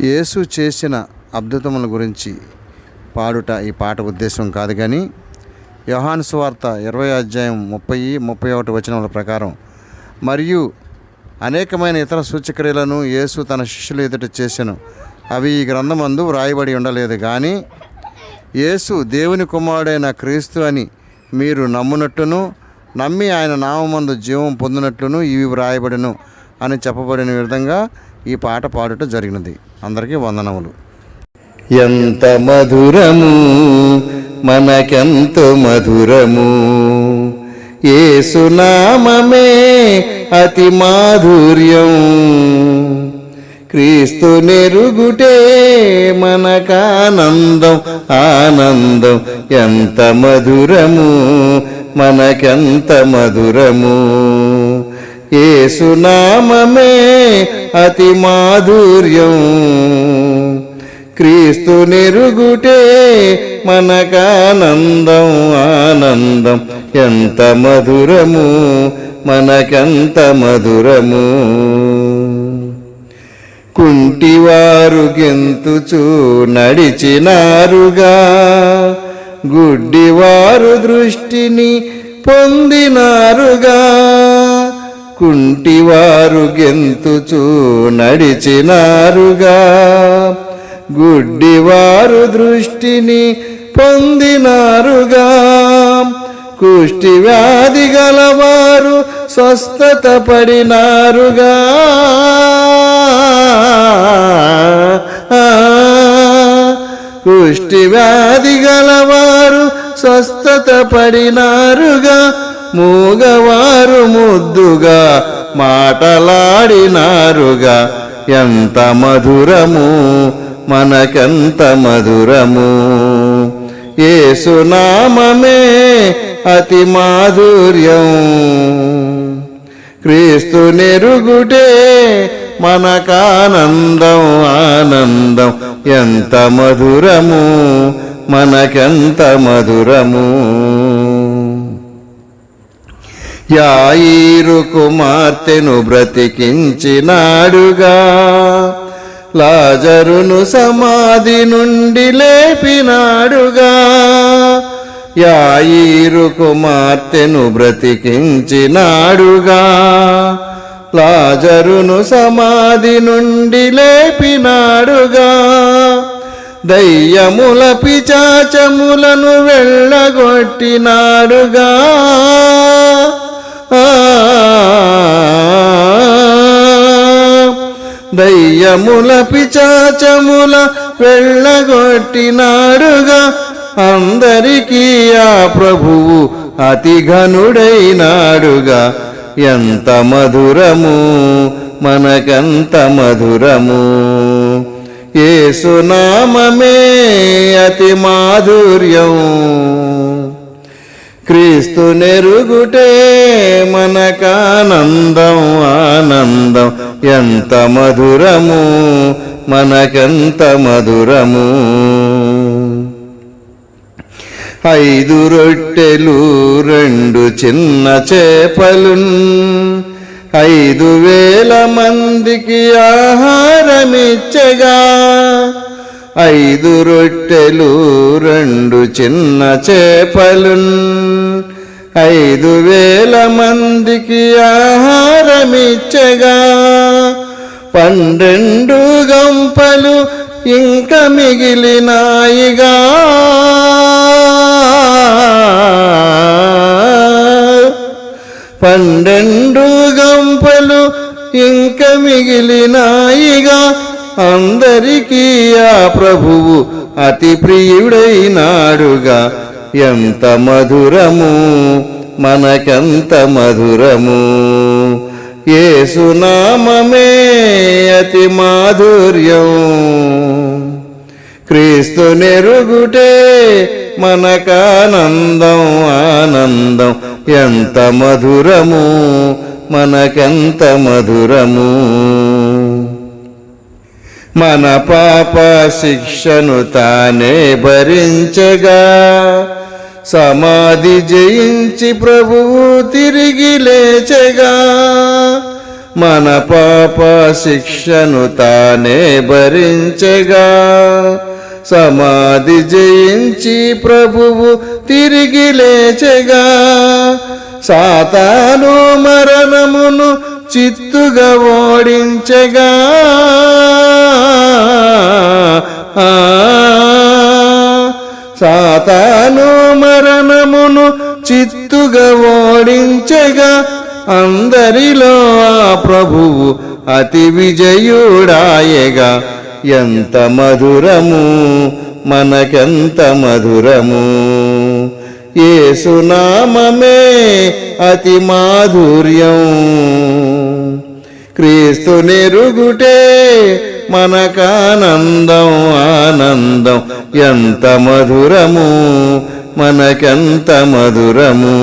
యేసు చేసిన అద్భుతముల గురించి పాడుట ఈ పాట ఉద్దేశం కాదు కానీ యోహాను సువార్త ఇరవై అధ్యాయం ముప్పై ముప్పై ఒకటి వచనముల ప్రకారం మరియు అనేకమైన ఇతర సూచక్రియలను యేసు తన శిష్యులు ఎదుట చేశాను అవి ఈ గ్రంథమందు వ్రాయబడి ఉండలేదు కానీ యేసు దేవుని కుమారుడైన క్రీస్తు అని మీరు నమ్మునట్టును నమ్మి ఆయన నామందు జీవం పొందినట్లును ఇవి వ్రాయబడిను అని చెప్పబడిన విధంగా ఈ పాట పాడుట జరిగినది. అందరికీ వందనములు. ఎంత మధురము మనకెంత మధురము. ఏసునామమే అతి మాధుర్యం. క్రీస్తు నెరుగుటే మనకానందం ఆనందం. ఎంత మధురము మనకెంత మధురము. ఏసునామమే అతి మాధుర్యం. క్రీస్తు నెరుగుటే మనకానందం ఆనందం. ఎంత మధురము మనకెంత మధురము. కుంటివారు గెంతుచూ నడిచినారుగా. గుడ్డివారు దృష్టిని పొందినారుగా. కుంటివారు గెంతుచూ నడిచినారుగా. గుడ్డివారు దృష్టిని పొందినారుగా. కుష్టి వ్యాధి గలవారు స్వస్థత పడినారుగా కుష్టి వ్యాధి గలవారు స్వస్థత పడినారుగా మూగవారు ముద్దుగా మాటలాడినారుగా. ఎంత మధురము మనకెంత మధురము. ఏసునామమే అతి మాధుర్యం. క్రీస్తు నెరుగుటే మనకానందం ఆనందం. ఎంత మధురము మనకెంత మధురము. యాయిరు కుమార్తెను బ్రతికించినాడుగా. లాజరును సమాధి నుండి లేపినాడుగా. యాయిరు కుమార్తెను బ్రతికించినాడుగా. లాజరును సమాధి నుండి లేపినాడుగా. దయ్యముల పిచాచములను వెళ్ళగొట్టినాడుగా. దయ్యముల పిచాచముల వెళ్ళగొట్టినాడుగా. అందరికీ ఆ ప్రభువు అతి ఘనుడైనాడుగా. ఎంత మధురము మనకంత మధురము. ఏసునామే అతి మాధుర్యం. క్రీస్తు నెరుగుటే మనకానందం ఆనందం. ఎంత మధురము మనకెంత మధురము. ఐదు రొట్టెలు రెండు చిన్న చేపలున్. ఐదు వేల మందికి ఆహారమిచ్చగా. ఐదు రొట్టెలు రెండు చిన్న చేపలున్. ఐదు వేల మందికి ఆహారమిచ్చగా. పన్నెండు గంపలు ఇంకా మిగిలినాయిగా. పన్నెండు గంపలు ఇంకా మిగిలినాయిగా. అందరికీ ఆ ప్రభువు అతి ప్రియుడైనాడుగా. ఎంత మధురము మనకెంత మధురము? ఏసునామమే అతి మాధుర్యం. క్రీస్తు నెరుగుటే మనకానందం ఆనందం. ఎంత మధురము మనకెంత మధురము? మన పాప శిక్షను తానే భరించగా సమాధి జయించి ప్రభువు తిరిగి లేచగా మన పాప శిక్షను తానే భరించగా సమాధి జయించి ప్రభువు తిరిగి లేచగా సాతాను మరణమును చిత్తుగా ఓడించగా. ఆ సాతాను మరణమును చిత్తుగా ఓడించగా. అందరిలో ఆ ప్రభువు అతి విజయుడాయగా. ఎంత మధురము మనకెంత మధురము. ఏసునామమే అతి మాధుర్యం. క్రీస్తు నెరుగుటే మనకానందం ఆనందం. ఎంత మధురము మనకెంత మధురము.